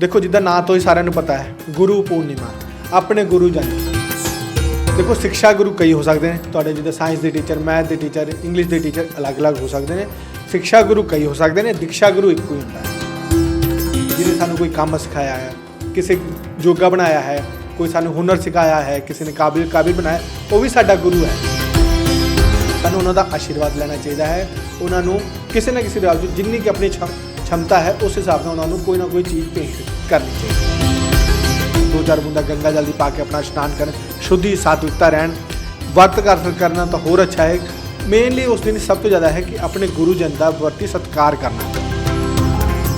ਦੇਖੋ ਜਿੱਦਾਂ ਨਾਂ ਤੋਂ ਹੀ ਸਾਰਿਆਂ ਨੂੰ ਪਤਾ ਹੈ, ਗੁਰੂ ਪੂਰਨਿਮਾ। ਆਪਣੇ ਗੁਰੂ ਜਨ। ਦੇਖੋ ਸਿੱਖਿਆ ਗੁਰੂ ਕਈ ਹੋ ਸਕਦੇ ਨੇ, ਤੁਹਾਡੇ ਜਿੱਦਾਂ ਸਾਇੰਸ ਦੇ ਟੀਚਰ ਮੈਥ ਦੇ ਟੀਚਰ ਇੰਗਲਿਸ਼ ਦੇ ਟੀਚਰ ਅਲੱਗ-ਅਲੱਗ ਹੋ ਸਕਦੇ ਨੇ। ਸਿੱਖਿਆ ਗੁਰੂ ਕਈ ਹੋ ਸਕਦੇ ਨੇ, ਦੀਕਸ਼ਾ ਗੁਰੂ ਇੱਕੋ ਹੀ ਹੁੰਦਾ ਹੈ। ਜਿਹਨੇ ਸਾਨੂੰ ਕੋਈ ਕੰਮ ਸਿਖਾਇਆ ਹੈ, ਕਿਸੇ ਯੋਗਾ ਬਣਾਇਆ ਹੈ, ਕੋਈ ਸਾਨੂੰ ਹੁਨਰ ਸਿਖਾਇਆ ਹੈ, ਕਿਸੇ ਨੇ ਕਾਬਿਲ ਕਾਬਿਲ ਬਣਾਇਆ ਉਹ ਵੀ ਸਾਡਾ ਗੁਰੂ ਹੈ। ਸਾਨੂੰ ਉਹਨਾਂ ਦਾ ਆਸ਼ੀਰਵਾਦ ਲੈਣਾ ਚਾਹੀਦਾ ਹੈ। ਉਹਨਾਂ ਨੂੰ ਕਿਸੇ ਨਾ ਕਿਸੇ ਰਾਜ ਜਿੰਨੀ ਕਿ ਆਪਣੀ ਸ਼ਮਤਾ ਹੈ ਉਸ ਹਿਸਾਬ ਨਾਲ ਉਹਨਾਂ ਨੂੰ ਕੋਈ ਨਾ ਕੋਈ ਚੀਜ਼ ਭੇਂਟ ਕਰਨੀ ਚਾਹੀਦੀ ਦੋ ਚਾਰ ਬੁੰਦਾ ਗੰਗਾ ਜਲ ਦੀ ਪਾ ਕੇ ਆਪਣਾ ਇਸ਼ਨਾਨ ਕਰਨ ਸ਼ੁੱਧੀ ਸਾਤਵਿਕਤਾ ਰਹਿਣ ਵਰਤ ਕਰਨਾ ਤਾਂ ਹੋਰ ਅੱਛਾ ਹੈ ਮੇਨਲੀ ਉਸ ਦਿਨ ਸਭ ਤੋਂ ਜ਼ਿਆਦਾ ਹੈ ਕਿ ਆਪਣੇ ਗੁਰੂ ਜਨ ਦਾ ਵਰਤੀ ਸਤਕਾਰ ਕਰਨਾ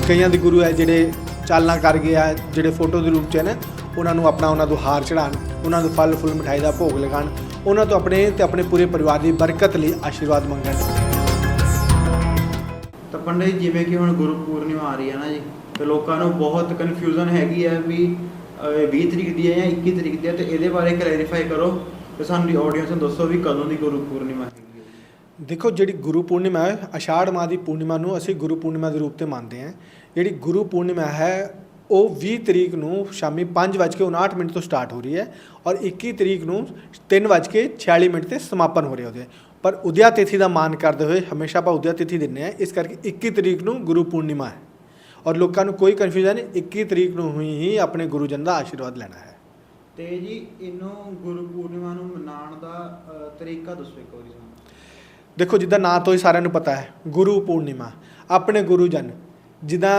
ਕਈਆਂ ਦੇ ਗੁਰੂ ਹੈ ਜਿਹੜੇ ਚਾਲਨਾ ਕਰ ਗਿਆ ਆ ਜਿਹੜੇ ਫੋਟੋ ਦੇ ਰੂਪ ਚ ਨੇ ਉਹਨਾਂ ਨੂੰ ਆਪਣਾ ਉਹਨਾਂ ਨੂੰ ਹਾਰ ਚੜਾਣ ਉਹਨਾਂ ਨੂੰ ਫਲ ਫੁੱਲ ਮਠਾਈ ਦਾ ਭੋਗ ਲਗਾਣ ਉਹਨਾਂ ਤੋਂ ਆਪਣੇ ਤੇ ਆਪਣੇ ਪੂਰੇ ਪਰਿਵਾਰ ਦੀ ਬਰਕਤ ਲਈ ਆਸ਼ੀਰਵਾਦ ਮੰਗਣ ਤਾਂ ਪੰਡਿਤ ਜੀ, ਜਿਵੇਂ ਕਿ ਹੁਣ ਗੁਰੂ ਪੂਰਨਿਮਾ ਆ ਰਹੀ ਹੈ ਨਾ ਜੀ, ਤੇ ਲੋਕਾਂ ਨੂੰ ਬਹੁਤ ਕਨਫਿਊਜ਼ਨ ਹੈਗੀ ਹੈ ਵੀ 20 ਤਰੀਕ ਦੀ ਹੈ ਜਾਂ 21 ਤਰੀਕ ਦੀ ਹੈ, ਤੇ ਇਹਦੇ ਬਾਰੇ ਕਲੈਰੀਫਾਈ ਕਰੋ ਤੇ ਸਾਨੂੰ ਦੀ ਆਡੀਅנס ਨੂੰ ਦੱਸੋ ਵੀ ਕਦੋਂ ਦੀ ਗੁਰੂ ਪੂਰਨਿਮਾ ਹੈਗੀ ਹੈ। ਦੇਖੋ, ਜਿਹੜੀ ਗੁਰੂ ਪੂਰਨਿਮਾ ਹੈ ਅਸ਼ਾੜ ਮਾਹ ਦੀ ਪੂਰਨਿਮਾ ਨੂੰ ਅਸੀਂ ਗੁਰੂ ਪੂਰਨਿਮਾ ਦੇ ਰੂਪ ਤੇ ਮੰਨਦੇ ਹਾਂ। ਜਿਹੜੀ ਗੁਰੂ ਪੂਰਨਿਮਾ ਹੈ ਉਹ 20 ਤਰੀਕ ਨੂੰ ਸ਼ਾਮੀ 5:59 ਮਿੰਟ ਤੋਂ ਸਟਾਰਟ ਹੋ ਰਹੀ ਹੈ ਔਰ 21 ਤਰੀਕ ਨੂੰ 3:46 ਮਿੰਟ ਤੇ ਸਮਾਪਨ ਹੋ ਰਿਹਾ ਉਹਦੇ। ਪਰ ਉਦਿਆ ਤਿਥੀ ਦਾ ਮਾਨ ਕਰਦੇ ਹੋਏ ਹਮੇਸ਼ਾ ਆਪਾਂ ਉਦਿਆ ਤਿਥੀ ਦਿੰਨੇ ਆ ਇਸ ਕਰਕੇ 21 ਤਰੀਕ ਨੂੰ ਗੁਰੂ ਪੂਰਨਿਮਾ ਹੈ। ਔਰ ਲੋਕਾਂ ਨੂੰ ਕੋਈ ਕਨਫਿਊਜ਼ਨ ਨਹੀਂ 21 ਤਰੀਕ ਨੂੰ ਹੀ ਆਪਣੇ ਗੁਰੂ ਜਨ ਦਾ ਆਸ਼ੀਰਵਾਦ ਲੈਣਾ ਹੈ। ਤੇ ਜੀ ਇਹਨੂੰ ਗੁਰੂ ਪੂਰਨਿਮਾ ਨੂੰ ਮਨਾਉਣ ਦਾ ਤਰੀਕਾ ਦੱਸੋ ਇੱਕ ਵਾਰੀ ਸਾਨੂੰ। ਦੇਖੋ ਜਿੱਦਾਂ ਨਾਂ ਤੋਂ ਹੀ ਸਾਰਿਆਂ ਨੂੰ ਪਤਾ ਹੈ ਗੁਰੂ ਪੂਰਨਿਮਾ ਆਪਣੇ ਗੁਰੂ ਜਨ ਜਿੱਦਾਂ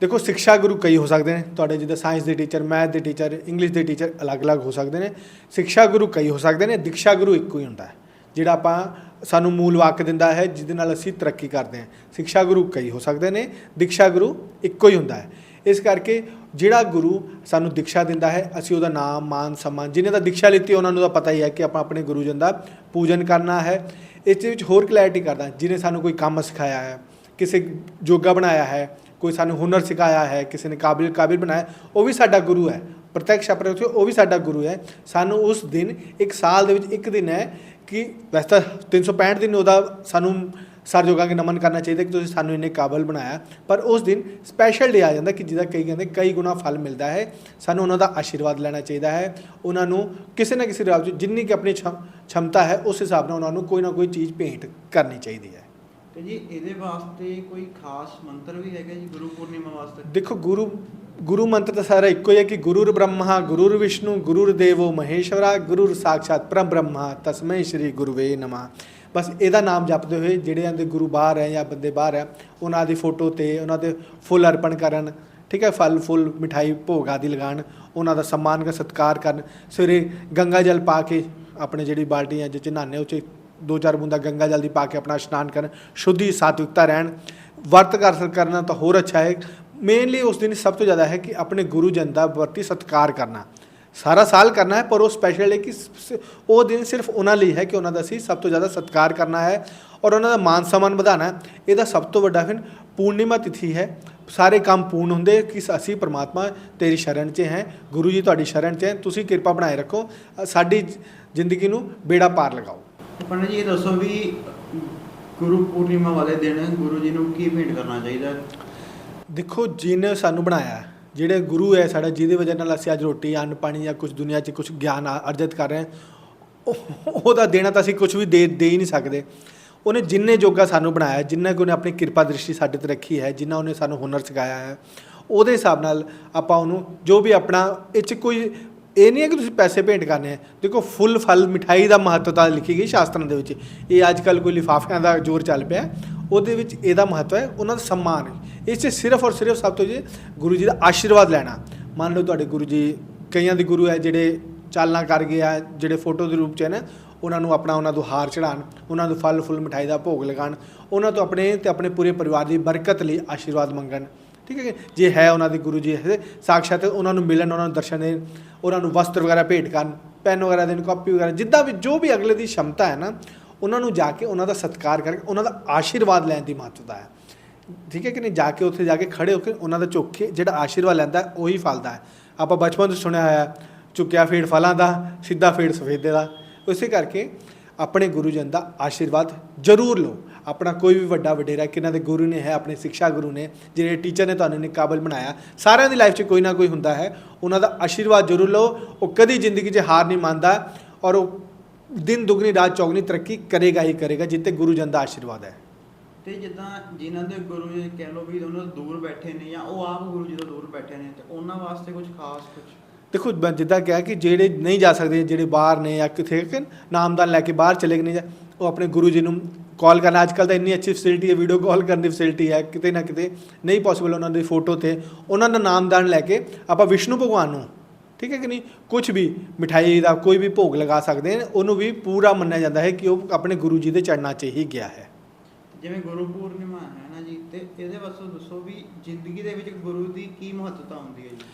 ਦੇਖੋ ਸਿੱਖਿਆ ਗੁਰੂ ਕਈ ਹੋ ਸਕਦੇ ਨੇ, ਤੁਹਾਡੇ ਜਿੱਦਾਂ ਸਾਇੰਸ ਦੇ ਟੀਚਰ ਮੈਥ ਦੇ ਟੀਚਰ ਇੰਗਲਿਸ਼ ਦੇ ਟੀਚਰ ਅਲੱਗ-ਅਲੱਗ ਹੋ ਸਕਦੇ ਨੇ। ਸਿੱਖਿਆ ਗੁਰੂ ਕਈ ਹੋ ਸਕਦੇ ਨੇ, ਦੀਕਸ਼ਾ ਗੁਰੂ ਇੱਕੋ ਹੀ ਹੁੰਦਾ ਹੈ, ਜਿਹੜਾ ਆਪਾਂ ਸਾਨੂੰ ਮੂਲ ਵਾਕ ਦਿੰਦਾ ਹੈ, ਜਿਹਦੇ ਨਾਲ ਅਸੀਂ ਤਰੱਕੀ ਕਰਦੇ ਹਾਂ। ਸਿੱਖਿਆ ਗੁਰੂ ਕਈ ਹੋ ਸਕਦੇ ਨੇ, ਦੀਕਸ਼ਾ ਗੁਰੂ ਇੱਕੋ ਹੀ ਹੁੰਦਾ ਹੈ। ਇਸ ਕਰਕੇ ਜਿਹੜਾ ਗੁਰੂ ਸਾਨੂੰ ਦੀਕਸ਼ਾ ਦਿੰਦਾ ਹੈ, ਅਸੀਂ ਉਹਦਾ ਨਾਮ, ਮਾਨ, ਸਨਮਾਨ ਜਿਨ੍ਹਾਂ ਦਾ ਦੀਕਸ਼ਾ ਲਿੱਤੀ, ਉਹਨਾਂ ਨੂੰ ਤਾਂ ਪਤਾ ਹੀ ਹੈ ਕਿ ਆਪਾਂ ਆਪਣੇ ਗੁਰੂ ਜਨ ਦਾ ਪੂਜਨ ਕਰਨਾ ਹੈ। ਇਸ ਦੇ ਵਿੱਚ ਹੋਰ ਕਲੈਰਿਟੀ ਕਰਦਾ, ਜਿਹਨੇ ਸਾਨੂੰ ਕੋਈ ਕੰਮ ਸਿਖਾਇਆ ਹੈ, ਕਿਸੇ ਯੋਗਾ ਬਣਾਇਆ ਹੈ ਕੋਈ ਸਾਨੂੰ ਹੁਨਰ ਸਿਖਾਇਆ ਹੈ, ਕਿਸੇ ਨੇ ਕਾਬਿਲ ਕਾਬਿਲ ਬਣਾਇਆ ਉਹ ਵੀ ਸਾਡਾ ਗੁਰੂ ਹੈ। ਪ੍ਰਤੱਖ ਅਪਰੋਚ ਉਹ ਵੀ ਸਾਡਾ ਗੁਰੂ ਹੈ। ਸਾਨੂੰ ਉਸ ਦਿਨ, ਇੱਕ ਸਾਲ ਦੇ ਵਿੱਚ, ਇੱਕ ਦਿਨ ਹੈ ਕਿ ਵੈਸੇ ਤਾਂ 365 ਦਿਨ ਉਹਦਾ ਸਾਨੂੰ ਸਰ ਜੋਗਾ ਕੇ ਨਮਨ ਕਰਨਾ ਚਾਹੀਦਾ ਕਿ ਤੁਸੀਂ ਸਾਨੂੰ ਇੰਨੇ ਕਾਬਲ ਬਣਾਇਆ। ਪਰ ਉਸ ਦਿਨ ਸਪੈਸ਼ਲ ਡੇ ਆ ਜਾਂਦਾ ਕਿ ਜਿਹਦਾ ਕਈ ਕਹਿੰਦੇ ਕਈ ਗੁਣਾ ਫਲ ਮਿਲਦਾ ਹੈ। ਸਾਨੂੰ ਉਹਨਾਂ ਦਾ ਆਸ਼ੀਰਵਾਦ ਲੈਣਾ ਚਾਹੀਦਾ ਹੈ। ਉਹਨਾਂ ਨੂੰ ਕਿਸੇ ਨਾ ਕਿਸੇ ਰਾਜ ਜਿੰਨੀ ਕਿ ਆਪਣੀ ਛਮਤਾ ਹੈ, ਉਸ ਹਿਸਾਬ ਨਾਲ ਉਹਨਾਂ ਨੂੰ ਕੋਈ ਨਾ ਕੋਈ ਚੀਜ਼ ਭੇਂਟ ਕਰਨੀ ਚਾਹੀਦੀ ਹੈ। ਤੇ ਜੀ ਇਹਦੇ ਵਾਸਤੇ ਕੋਈ ਖਾਸ ਮੰਤਰ ਵੀ ਹੈਗਾ ਜੀ ਗੁਰੂ ਪੂਰਨਿਮਾ ਵਾਸਤੇ? ਦੇਖੋ, ਗੁਰੂ ਗੁਰੂ ਮੰਤਰ ਤਾਂ ਸਾਰਾ ਇੱਕੋ ਹੀ ਹੈ ਕਿ ਗੁਰੂਰ ਬ੍ਰਹਮਾ, ਗੁਰੂਰ ਵਿਸ਼ਨੂੰ, ਗੁਰੂਰ ਦੇਵੋ ਮਹੇਸ਼ਵਰਾ, ਗੁਰੂਰ ਸਾਖਸ਼ਾਤ ਪਰਮ ਬ੍ਰਹਮਾ, ਤਸਮੈ ਸ਼੍ਰੀ ਗੁਰਵੇ ਨਮਾ। ਬਸ ਇਹਦਾ ਨਾਮ ਜਪਦੇ ਹੋਏ ਜਿਹੜਿਆਂ ਦੇ ਗੁਰੂ ਬਾਹਰ ਹੈ ਜਾਂ ਬੰਦੇ ਬਾਹਰ ਹੈ, ਉਹਨਾਂ ਦੀ ਫੋਟੋ ਤੇ, ਉਹਨਾਂ ਦੇ ਫੁੱਲ ਅਰਪਣ ਕਰਨ, ਠੀਕ ਹੈ, ਫਲ, ਫੁੱਲ, ਮਿਠਾਈ, ਭੋਗ ਆਦਿ ਲਗਾਉਣ, ਉਹਨਾਂ ਦਾ ਸਨਮਾਨ ਕਰ ਸਤਿਕਾਰ ਕਰਨ। ਸਵੇਰੇ ਗੰਗਾ ਜਲ ਪਾ ਕੇ ਆਪਣੇ ਜਿਹੜੀ ਬਾਲਟੀ ਹੈ ਜਿਹ 'ਚ ਉਹ 'ਚ ਦੋ ਚਾਰ ਬੂੰਦਾ ਗੰਗਾ ਜਲ ਦੀ ਪਾ ਕੇ ਆਪਣਾ ਇਸ਼ਨਾਨ ਕਰਨ, ਸ਼ੁੱਧੀ, ਸਾਤਵਿਕਤਾ ਰਹਿਣ, ਵਰਤ ਕਰ ਕਰਨਾ ਤਾਂ ਹੋਰ ਅੱਛਾ ਹੈ। ਮੇਨਲੀ ਉਸ ਦਿਨ ਸਭ ਤੋਂ ਜ਼ਿਆਦਾ ਹੈ ਕਿ ਆਪਣੇ ਗੁਰੂ ਜਨ ਦਾ ਵਰਤੀ ਸਤਿਕਾਰ ਕਰਨਾ। ਸਾਰਾ ਸਾਲ ਕਰਨਾ ਹੈ, ਪਰ ਉਹ ਸਪੈਸ਼ਲ ਹੈ ਕਿ ਸ- ਉਹ ਦਿਨ ਸਿਰਫ ਉਹਨਾਂ ਲਈ ਹੈ ਕਿ ਉਹਨਾਂ ਦਾ ਅਸੀਂ ਸਭ ਤੋਂ ਜ਼ਿਆਦਾ ਸਤਿਕਾਰ ਕਰਨਾ ਹੈ ਔਰ ਉਹਨਾਂ ਦਾ ਮਾਨ ਸਨਮਾਨ ਵਧਾਉਣਾ ਹੈ। ਇਹਦਾ ਸਭ ਤੋਂ ਵੱਡਾ ਫਿਰ ਪੂਰਨਿਮਾ ਤਿਥੀ ਹੈ। ਸਾਰੇ ਕੰਮ ਪੂਰਨ ਹੁੰਦੇ ਕਿ ਅਸੀਂ ਪ੍ਰਮਾਤਮਾ ਤੇਰੀ ਸ਼ਰਨ 'ਚ ਹੈ, ਗੁਰੂ ਜੀ ਤੁਹਾਡੀ ਸ਼ਰਨ 'ਚ ਹੈ, ਤੁਸੀਂ ਕਿਰਪਾ ਬਣਾਏ ਰੱਖੋ ਸਾਡੀ ਜ਼ਿੰਦਗੀ ਨੂੰ ਬੇੜਾ ਪਾਰ ਲਗਾਓ। ਪੰਡਿਤ ਜੀ ਇਹ ਦੱਸੋ ਵੀ ਗੁਰੂ ਪੂਰਨਿਮਾ ਵਾਲੇ ਦਿਨ ਗੁਰੂ ਜੀ ਨੂੰ ਕੀ ਭੇਂਟ ਕਰਨਾ ਚਾਹੀਦਾ? ਦੇਖੋ ਜਿਹਨੇ ਸਾਨੂੰ ਬਣਾਇਆ, ਜਿਹੜੇ ਗੁਰੂ ਹੈ ਸਾਡਾ, ਜਿਹਦੇ ਵਜ੍ਹਾ ਨਾਲ ਅਸੀਂ ਅੱਜ ਰੋਟੀ, ਅੰਨ, ਪਾਣੀ ਜਾਂ ਕੁਝ ਦੁਨੀਆ 'ਚ ਕੁਝ ਗਿਆਨ ਆ- ਅਰਜਿਤ ਕਰ ਰਹੇ ਹਾਂ, ਉਹ- ਉਹਦਾ ਦੇਣਾ ਤਾਂ ਅਸੀਂ ਕੁਝ ਵੀ ਦੇ ਦੇ ਹੀ ਨਹੀਂ ਸਕਦੇ। ਉਹਨੇ ਜਿੰਨੇ ਜੋਗਾ ਸਾਨੂੰ ਬਣਾਇਆ, ਜਿੰਨਾ ਕਿ ਉਹਨੇ ਆਪਣੀ ਕਿਰਪਾ ਦ੍ਰਿਸ਼ਟੀ ਸਾਡੇ ਤੇ ਰੱਖੀ ਹੈ, ਜਿੰਨਾ ਉਹਨੇ ਸਾਨੂੰ ਹੁਨਰ ਸਿਖਾਇਆ ਹੈ, ਉਹਦੇ ਹਿਸਾਬ ਨਾਲ ਆਪਾਂ ਉਹਨੂੰ ਜੋ ਵੀ ਆਪਣਾ, ਇਹ 'ਚ ਕੋਈ ਇਹ ਨਹੀਂ ਹੈ ਕਿ ਤੁਸੀਂ ਪੈਸੇ ਭੇਂਟ ਕਰਨੇ ਆ ਦੇਖੋ, ਫੁੱਲ ਫਲ, ਮਿਠਾਈ ਦਾ ਮਹੱਤਤਾ ਲਿਖੀ ਗਈ ਸ਼ਾਸਤਰਾਂ ਦੇ ਵਿੱਚ। ਇਹ ਅੱਜ ਕੱਲ ਕੋਈ ਲਿਫਾਫਿਆਂ ਦਾ ਜ਼ੋਰ ਚੱਲ ਪਿਆ ਉਹਦੇ ਵਿੱਚ ਇਹਦਾ ਮਹੱਤਵ ਹੈ, ਉਹਨਾਂ ਦਾ ਸਨਮਾਨ ਇਸ 'ਚ ਸਿਰਫ ਔਰ ਸਿਰਫ ਸਭ ਤੋਂ ਜੀ ਗੁਰੂ ਜੀ ਦਾ ਆਸ਼ੀਰਵਾਦ ਲੈਣਾ। ਮੰਨ ਲਓ ਤੁਹਾਡੇ ਗੁਰੂ ਜੀ, ਕਈਆਂ ਦੇ ਗੁਰੂ ਹੈ ਜਿਹੜੇ ਚਾਲਨਾ ਕਰ ਗਏ ਆ, ਜਿਹੜੇ ਫੋਟੋ ਦੇ ਰੂਪ 'ਚ ਹੈ ਨਾ ਉਹਨਾਂ ਨੂੰ ਆਪਣਾ ਉਹਨਾਂ ਨੂੰ ਹਾਰ ਚੜਾਉਣ ਉਹਨਾਂ ਨੂੰ ਫਲ, ਫੁੱਲ, ਮਿਠਾਈ ਦਾ ਭੋਗ ਲਗਾਉਣ, ਉਹਨਾਂ ਤੋਂ ਆਪਣੇ ਤੇ ਆਪਣੇ ਪੂਰੇ ਪਰਿਵਾਰ ਦੀ ਬਰਕਤ ਲਈ ਆਸ਼ੀਰਵਾਦ ਮੰਗਣ। ਠੀਕ ਹੈ ਕਿ ਜੇ ਹੈ ਉਹਨਾਂ ਦੇ ਗੁਰੂ ਜੀ ਹੈ ਸਾਖਸ਼ਾਤ ਉਹਨਾਂ ਨੂੰ ਮਿਲਣ ਉਹਨਾਂ ਨੂੰ ਦਰਸ਼ਨ ਦੇਣ ਉਹਨਾਂ ਨੂੰ ਵਸਤਰ ਵਗੈਰਾ ਭੇਟ ਕਰਨ ਪੈਨ ਵਗੈਰਾ ਦੇਣ ਕਾਪੀ ਵਗੈਰਾ ਜਿੱਦਾਂ ਵੀ ਜੋ ਵੀ ਅਗਲੇ ਦੀ ਸ਼ਮਤਾ ਹੈ ਨਾ ਉਹਨਾਂ ਨੂੰ ਜਾ ਕੇ ਉਹਨਾਂ ਦਾ ਸਤਿਕਾਰ ਕਰਕੇ ਉਹਨਾਂ ਦਾ ਆਸ਼ੀਰਵਾਦ ਲੈਣ ਦੀ ਮਹੱਤਤਾ ਹੈ। ਠੀਕ ਹੈ ਕਿ ਨਹੀਂ? ਜਾ ਕੇ ਉੱਥੇ ਜਾ ਕੇ ਖੜੇ ਹੋ ਕੇ ਉਹਨਾਂ ਦਾ ਝੁੱਕ ਜਿਹੜਾ ਆਸ਼ੀਰਵਾਦ ਲੈਂਦਾ ਉਹੀ ਫਲਦਾ ਹੈ। ਆਪਾਂ ਬਚਪਨ ਤੋਂ ਸੁਣਿਆ ਹੋਇਆ ਹੈ, ਚੁੱਕਿਆ ਫੇੜ ਫਲਾਂ ਦਾ ਸਿੱਧਾ ਫੇੜ ਸਫੇਦੇ ਦਾ। ਉਸੇ ਕਰਕੇ ਆਪਣੇ ਗੁਰੂ ਜਨ ਦਾ ਆਸ਼ੀਰਵਾਦ ਜ਼ਰੂਰ ਲਓ। ਆਪਣਾ ਕੋਈ ਵੀ ਵੱਡਾ ਵਡੇਰਾ ਕਿਹਨਾਂ ਦੇ ਗੁਰੂ ਨੇ ਹੈ ਆਪਣੇ ਸਿੱਖਿਆ ਗੁਰੂ ਨੇ ਜਿਹੜੇ ਟੀਚਰ ਨੇ ਤੁਹਾਨੂੰ ਇੰਨੇ ਕਾਬਲ ਬਣਾਇਆ ਸਾਰਿਆਂ ਦੀ ਲਾਈਫ 'ਚ ਕੋਈ ਨਾ ਕੋਈ ਹੁੰਦਾ ਹੈ। ਉਹਨਾਂ ਦਾ ਆਸ਼ੀਰਵਾਦ ਜ਼ਰੂਰ ਲਓ ਉਹ ਕਦੀ ਜ਼ਿੰਦਗੀ 'ਚ ਹਾਰ ਨਹੀਂ ਮੰਨਦਾ ਔਰ ਉਹ ਦਿਨ ਦੁਗਣੀ ਰਾਤ ਚੌਗਣੀ ਤਰੱਕੀ ਕਰੇਗਾ ਹੀ ਕਰੇਗਾ ਜਿੱਤੇ ਗੁਰੂ ਜਨ ਦਾ ਆਸ਼ੀਰਵਾਦ ਹੈ। ਤੇ ਜਿੱਦਾਂ ਜਿਨ੍ਹਾਂ ਦੇ ਗੁਰੂ ਜੀ ਕਹਿ ਲਓ ਵੀ ਉਹਨਾਂ ਦੂਰ ਬੈਠੇ ਨੇ ਜਾਂ ਉਹ ਆਪ ਗੁਰੂ ਜੀ ਤੋਂ ਦੂਰ ਬੈਠੇ ਨੇ ਤੇ ਉਹਨਾਂ ਵਾਸਤੇ ਕੁਝ ਖਾਸ ਕੁਝ ਦੇਖੋ ਜਿੱਦਾਂ ਕਿਹਾ ਕਿ ਜਿਹੜੇ ਨਹੀਂ ਜਾ ਸਕਦੇ ਜਿਹੜੇ ਬਾਹਰ ਨੇ ਜਾਂ ਕਿਥੇ ਨਾਮਦਾਨ ਲੈ ਕੇ ਬਾਹਰ ਚਲੇ ਗਏ ਨੇ ਜਾਂ ਉਹ ਆਪਣੇ ਗੁਰੂ ਜੀ ਨੂੰ ਕਾਲ ਕਰਨਾ। ਅੱਜ ਕੱਲ ਤਾਂ ਇੰਨੀ ਅੱਛੀ ਫੈਸਿਲਿਟੀ ਹੈ ਵੀਡੀਓ ਕਾਲ ਕਰਨ ਦੀ ਫੈਸਿਲਿਟੀ ਹੈ, ਕਿਤੇ ਨਾ ਕਿਤੇ ਨਹੀਂ ਪੋਸੀਬਲ ਉਹਨਾਂ ਦੀ ਫੋਟੋ ਤੇ। ਉਹਨਾਂ ਦਾ ਨਾਮਦਾਨ ਲੈ ਕੇ ਆਪਾਂ ਵਿਸ਼ਨੂੰ ਭਗਵਾਨ ਨੂੰ, ਠੀਕ ਹੈ ਕਿ ਨਹੀਂ? ਕੁਝ ਵੀ ਮਿਠਾਈ ਦਾ ਕੋਈ ਵੀ ਭੋਗ ਲਗਾ ਸਕਦੇ ਨੇ, ਉਹਨੂੰ ਵੀ ਪੂਰਾ ਮੰਨਿਆ ਜਾਂਦਾ ਹੈ ਕਿ ਉਹ ਆਪਣੇ ਗੁਰੂ ਜੀ ਦੇ ਚੜਨਾ 'ਚ ਹੀ ਗਿਆ ਹੈ। ਜਿਵੇਂ ਗੁਰੂ ਪੂਰਨਿਮਾ ਹੈ ਨਾ ਜੀ, ਤੇ ਇਹਦੇ ਵਾਸਤੇ ਦੱਸੋ ਵੀ ਜ਼ਿੰਦਗੀ ਦੇ ਵਿੱਚ ਗੁਰੂ ਦੀ ਕੀ ਮਹੱਤਤਾ ਹੁੰਦੀ ਹੈ ਜੀ?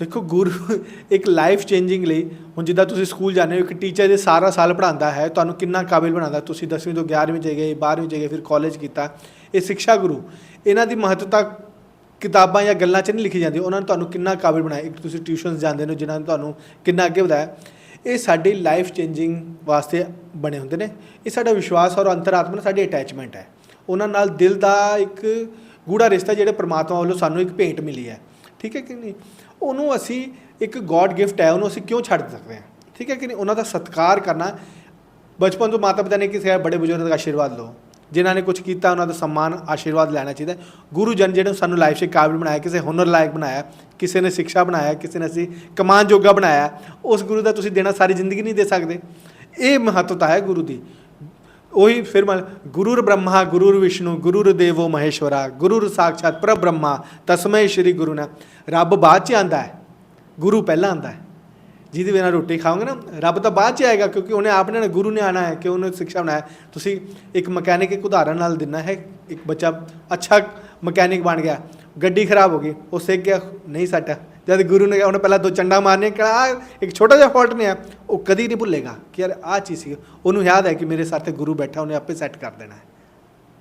ਦੇਖੋ ਗੁਰੂ ਇੱਕ ਲਾਈਫ ਚੇਂਜਿੰਗ ਲਈ, ਹੁਣ ਜਿੱਦਾਂ ਤੁਸੀਂ ਸਕੂਲ ਜਾਂਦੇ ਹੋ, ਇੱਕ ਟੀਚਰ ਜੇ ਸਾਰਾ ਸਾਲ ਪੜ੍ਹਾਉਂਦਾ ਹੈ, ਤੁਹਾਨੂੰ ਕਿੰਨਾ ਕਾਬਿਲ ਬਣਾਉਂਦਾ ਤੁਸੀਂ 10ਵੀਂ ਤੋਂ 11ਵੀਂ ਚ ਗਏ 12ਵੀਂ ਚ ਗਏ, ਫਿਰ ਕਾਲਜ ਕੀਤਾ। ਇਹ ਸਿੱਖਿਆ ਗੁਰੂ, ਇਹਨਾਂ ਦੀ ਮਹੱਤਤਾ ਕਿਤਾਬਾਂ ਜਾਂ ਗੱਲਾਂ 'ਚ ਨਹੀਂ ਲਿਖੀ ਜਾਂਦੀ। ਉਹਨਾਂ ਨੇ ਤੁਹਾਨੂੰ ਕਿੰਨਾ ਕਾਬਿਲ ਬਣਾਇਆ? ਇੱਕ ਤੁਸੀਂ ਟਿਊਸ਼ਨਸ ਜਾਂਦੇ ਨੇ, ਜਿਨ੍ਹਾਂ ਨੇ ਤੁਹਾਨੂੰ ਕਿੰਨਾ ਅੱਗੇ ਵਧਾਇਆ। ਇਹ ਸਾਡੀ ਲਾਈਫ ਚੇਂਜਿੰਗ ਵਾਸਤੇ ਬਣੇ ਹੁੰਦੇ ਨੇ। ਇਹ ਸਾਡਾ ਵਿਸ਼ਵਾਸ ਔਰ ਅੰਤਰਾਤਮਾ ਨਾਲ ਸਾਡੀ ਅਟੈਚਮੈਂਟ ਹੈ। ਉਹਨਾਂ ਨਾਲ ਦਿਲ ਦਾ ਇੱਕ ਗੂੜਾ ਰਿਸ਼ਤਾ, ਜਿਹੜੇ ਪ੍ਰਮਾਤਮਾ ਵੱਲੋਂ ਸਾਨੂੰ ਇੱਕ ਭੇਂਟ ਮਿਲੀ ਹੈ। ਠੀਕ ਹੈ ਕਿ ਨਹੀਂ? ਉਹਨੂੰ ਅਸੀਂ ਇੱਕ ਗੋਡ ਗਿਫਟ ਹੈ, ਉਹਨੂੰ ਅਸੀਂ ਕਿਉਂ ਛੱਡ ਸਕਦੇ ਹਾਂ? ਠੀਕ ਹੈ ਕਿ ਨਹੀਂ? ਉਹਨਾਂ ਦਾ ਸਤਿਕਾਰ ਕਰਨਾ। ਬਚਪਨ ਤੋਂ ਮਾਤਾ ਪਿਤਾ ਨੇ ਕਿਸੇ ਬੜੇ ਬਜ਼ੁਰਗ ਦਾ ਆਸ਼ੀਰਵਾਦ ਲਓ। ਜਿਨ੍ਹਾਂ ਨੇ ਕੁਝ ਕੀਤਾ, ਉਹਨਾਂ ਦਾ ਸਨਮਾਨ ਆਸ਼ੀਰਵਾਦ ਲੈਣਾ ਚਾਹੀਦਾ ਗੁਰੂ ਜਨ ਜਿਹੜੇ ਸਾਨੂੰ ਲਾਈਫ 'ਚ ਕਾਬਿਲ ਬਣਾਇਆ, ਕਿਸੇ ਹੁਨਰ ਲਾਇਕ ਬਣਾਇਆ, ਕਿਸੇ ਨੇ ਸਿੱਖਿਆ ਬਣਾਇਆ, ਕਿਸੇ ਨੇ ਅਸੀਂ ਕਮਾਨ ਜੋਗਾ ਬਣਾਇਆ, ਉਸ ਗੁਰੂ ਦਾ ਤੁਸੀਂ ਦੇਣਾ ਸਾਰੀ ਜ਼ਿੰਦਗੀ ਨਹੀਂ ਦੇ ਸਕਦੇ। ਇਹ ਮਹੱਤਤਾ ਹੈ ਗੁਰੂ ਦੀ। ਉਹੀ ਫਿਰ ਮਨ ਗੁਰੂਰ ਬ੍ਰਹਮਾ, ਗੁਰੂਰ ਵਿਸ਼ਨੂੰ, ਗੁਰੂਰ ਦੇਵੋ ਮਹੇਸ਼ਵਰਾ, ਗੁਰੂਰ ਸਾਖਾਤ ਪਰ ਬ੍ਰਹਮਾ, ਤਸਮੈ ਸ਼੍ਰੀ ਗੁਰੂ ਨਾ ਰੱਬ ਬਾਅਦ ਚ ਆਂਦਾ ਹੈ, ਗੁਰੂ ਪਹਿਲਾਂ ਆਂਦਾ ਹੈ। ਜਿਹਦੇ ਬਿਨਾਂ ਰੋਟੀ ਖਾਓਗੇ ਨਾ, ਰੱਬ ਤਾਂ ਬਾਅਦ ਚ ਆਏਗਾ ਕਿਉਂਕਿ ਉਹਨੇ ਆਪਣੇ ਨੇ ਗੁਰੂ ਨੇ ਆਣਾ ਹੈ ਕਿ ਉਹਨੇ ਸਿੱਖਿਆ ਬਣਾਇਆ ਤੁਸੀਂ ਇੱਕ ਮਕੈਨਿਕ ਇੱਕ ਉਦਾਹਰਨ ਨਾਲ ਦਿੰਨਾ ਹੈ, ਇੱਕ ਬੱਚਾ ਅੱਛਾ ਮਕੈਨਿਕ ਬਣ ਗਿਆ, ਗੱਡੀ ਖਰਾਬ ਹੋ ਗਈ, ਉਹ ਸਿੱਖ ਗਿਆ, ਨਹੀਂ ਸੱਟ। ਜਦ ਗੁਰੂ ਨੇ ਉਹਨੇ ਪਹਿਲਾਂ ਦੋ ਚੰਡਾ ਮਾਰਨੇ ਕਿਹਾ, ਆਹ ਇੱਕ ਛੋਟਾ ਜਿਹਾ ਫਾਲਟ ਨੇ ਆ ਉਹ ਕਦੀ ਨਹੀਂ ਭੁੱਲੇਗਾ ਕਿ ਯਾਰ ਆਹ ਚੀਜ਼ ਸੀ। ਉਹਨੂੰ ਯਾਦ ਹੈ ਕਿ ਮੇਰੇ ਸਾਥੇ ਗੁਰੂ ਬੈਠਾ, ਉਹਨੇ ਆਪੇ ਸੈੱਟ ਕਰ ਦੇਣਾ ਹੈ।